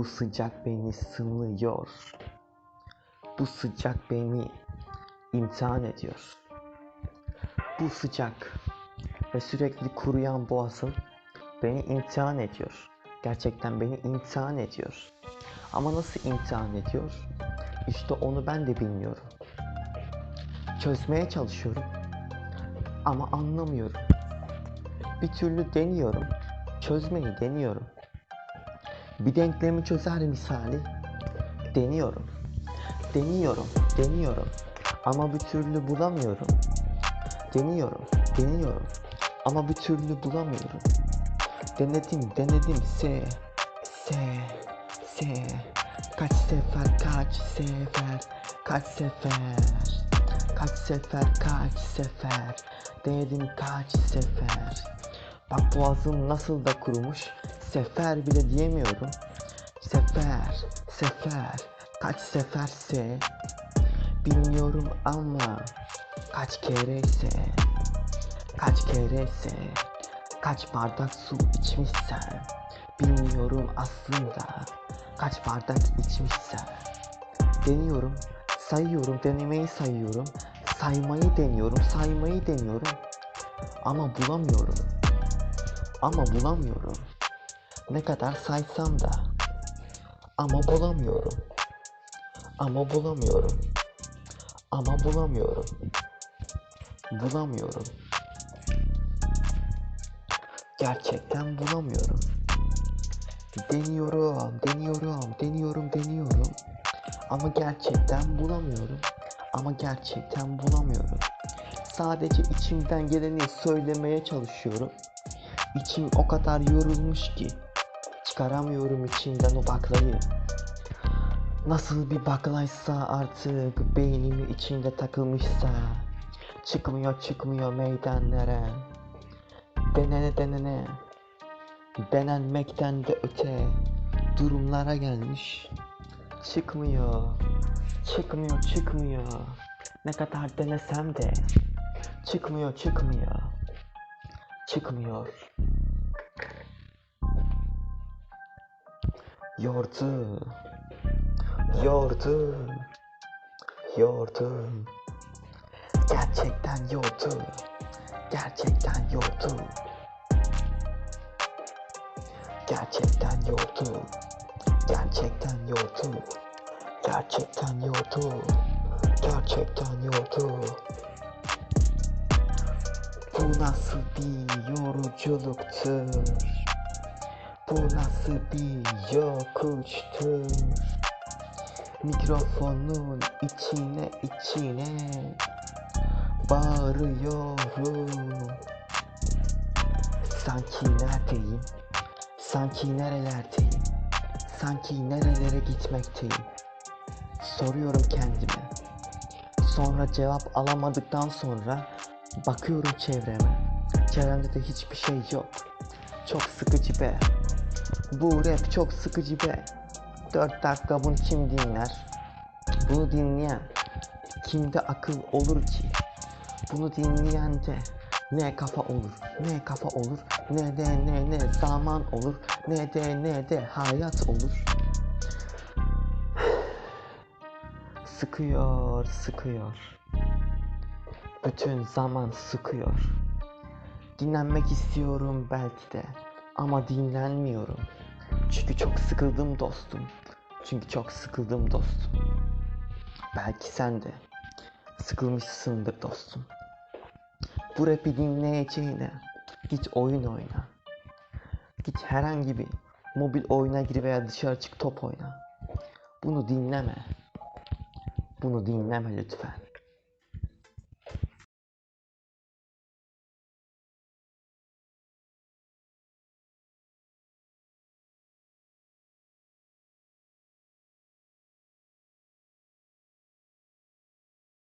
Bu sıcak beni sınıyor. Bu sıcak beni imtihan ediyor. Bu sıcak ve sürekli kuruyan boğazım beni imtihan ediyor. Gerçekten beni imtihan ediyor. Ama nasıl imtihan ediyor? İşte onu ben de bilmiyorum. Çözmeye çalışıyorum ama anlamıyorum. Bir türlü deniyorum. Çözmeyi deniyorum. Bir denklemi çözer misali deniyorum. Deniyorum, deniyorum. Ama bir türlü bulamıyorum. Deniyorum, deniyorum. Ama bir türlü bulamıyorum. Denedim, denedim. S, S, S. Kaç sefer, kaç sefer, kaç sefer. Kaç sefer, kaç sefer. Denedim kaç sefer. Bak boğazım nasıl da kurumuş. Sefer bile diyemiyorum. Sefer, sefer. Kaç seferse bilmiyorum ama kaç kereyse kaç kereyse kaç bardak su içmişsen bilmiyorum aslında kaç bardak içmişsen deniyorum sayıyorum denemeyi sayıyorum saymayı deniyorum saymayı deniyorum ama bulamıyorum ama bulamıyorum ne kadar saysam da. Ama bulamıyorum. Ama bulamıyorum. Ama bulamıyorum. Bulamıyorum. Gerçekten bulamıyorum. Deniyorum deniyorum deniyorum deniyorum. Ama gerçekten bulamıyorum. Ama gerçekten bulamıyorum. Sadece içimden geleni söylemeye çalışıyorum. İçim o kadar yorulmuş ki çıkaramıyorum içimden o baklayı Nasıl bir baklaysa artık beynimin içinde takılmışsa Çıkmıyor çıkmıyor meydanlara. Denene denene. Denenmekten de öte durumlara gelmiş. Çıkmıyor Çıkmıyor çıkmıyor. Ne kadar denesem de Çıkmıyor çıkmıyor. Çıkmıyor Yordu Yordu Yordu Gerçekten yordu Gerçekten yordu Gerçekten yordu Gerçekten yordu Gerçekten yordu Gerçekten yordu Bu nasıl bir yoruculuktur Bu nasıl bir yokuştur? Mikrofonun içine içine Bağırıyorum. Sanki neredeyim? Sanki nerelerdeyim? Sanki nerelere gitmekteyim? Soruyorum kendime. Sonra cevap alamadıktan sonra Bakıyorum çevreme. Çevremde de hiçbir şey yok. Çok sıkıcı be Bu rap çok sıkıcı be 4 dakika bunu kim dinler? Bunu dinleyen kimde akıl olur ki? Bunu dinleyen de ne kafa olur, ne kafa olur, ne de ne ne zaman olur, ne de ne de hayat olur. Sıkıyor, sıkıyor. Bütün zaman sıkıyor. Dinlenmek istiyorum belki de ama dinlenmiyorum. Çünkü çok sıkıldım dostum. Çünkü çok sıkıldım dostum. Belki sen de sıkılmışsındır dostum. Bu rapi dinleyeceğine git oyun oyna. Git herhangi bir mobil oyuna gir veya dışarı çık top oyna. Bunu dinleme. Bunu dinleme lütfen.